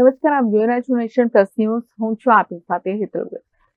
નમસ્કાર રહ્યા છો નેશન પ્લસ ન્યૂઝ. હું છું આપની સાથે હેતલ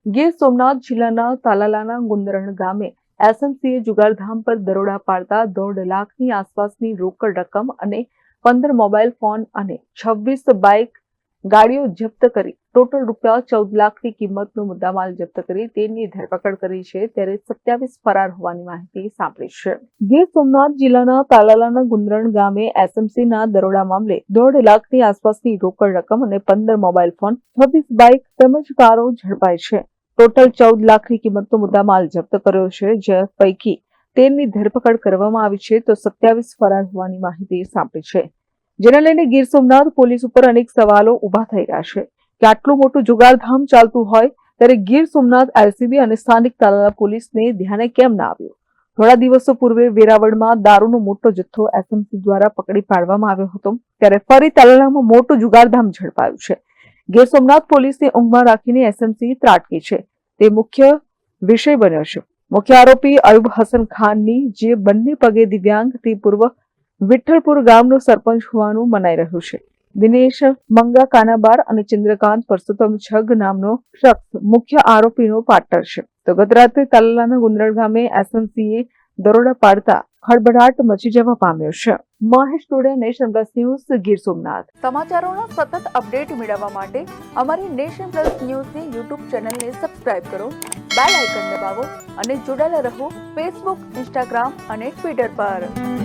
ગીર સોમનાથ જિલ્લાના તાલાલાના ગુંદરણ ગામે એસએમસીએ જુગારધામ પર દરોડા પાડતા દોઢ લાખની આસપાસની રોકડ રકમ અને પંદર મોબાઈલ ફોન અને છવ્વીસ બાઇક ગાડીઓ જપ્ત કરી, ટોટલ રૂપિયા ચૌદ લાખની કિંમતનો મુદ્દામાલ જપ્ત કરી તેની ધરપકડ કરી છે. ત્યારે સત્યાવીસ ફરાર હોવાની માહિતી સાંપડી છે. ગીર સોમનાથ જિલ્લાના તાલાલાના ગુંદરણ ગામે એસએમસીના દરોડા મામલે દોઢ લાખની આસપાસની રોકડ રકમ અને પંદર મોબાઈલ ફોન, છવ્વીસ બાઇક તેમજ કારો ઝડપાઈ છે. ટોટલ ચૌદ લાખની કિંમતનો મુદ્દામાલ જપ્ત કર્યો છે. જે પૈકી તેમની ધરપકડ કરવામાં આવી છે તો સત્યાવીસ ફરાર હોવાની માહિતી સાંપડી છે. જેને લઈને ગીર સોમનાથ પોલીસ ઉપર અનેક સવાલો ઊભા થઈ રહ્યા છે. કે આટલું મોટું જુગારધામ ચાલતું હોય, ત્યારે ગીર સોમનાથ એલસીબી અને સ્થાનિક તાલાલા પોલીસને ધ્યાને કેમ ના આવ્યું? થોડા દિવસો પૂર્વે વેરાવળમાં દારૂનો મોટો જથ્થો એસએમસી દ્વારા પકડી પાડવામાં આવ્યો હતો, ત્યારે ફરી તાલાલામાં મોટું જુગારધામ ઝડપાયું છે. ગીર સોમનાથ પોલીસને ઊંઘમાં રાખીને એસએમસી ત્રાટકી છે. તે મુખ્ય વિષય બન્યો છે. મુખ્ય આરોપી અયુબ હસન ખાનની જે બંને પગે દિવ્યાંગ, તે પૂર્વ વિઠ્ઠલપુર ગામનો સરપંચ હોવાનું મનાઈ રહ્યું છે. દિનેશ મંગા કાનાબાર અને ચંદ્રકાંત પરસોત્તમ છગ નામનો શખ્સ મુખ્ય આરોપીનો પાર્ટનર છે. તો ગત રાત્રે તાલાલાના ગુંદરડ ગામે એસએમસીએ દરોડા પાડતા ખળભળાટ મચી જવા પામ્યો છે. Mahesh Todiya nation plus news Gir Somnath. સમાચારોના સતત અપડેટ મેળવવા માટે અમારી નેશન પ્લસ ન્યૂઝની યુટ્યુબ ચેનલને સબસ્ક્રાઇબ કરો, બેલ આઇકન દબાવો અને જોડાયેલા રહો ફેસબુક, ઇન્સ્ટાગ્રામ અને ટ્વિટર પર.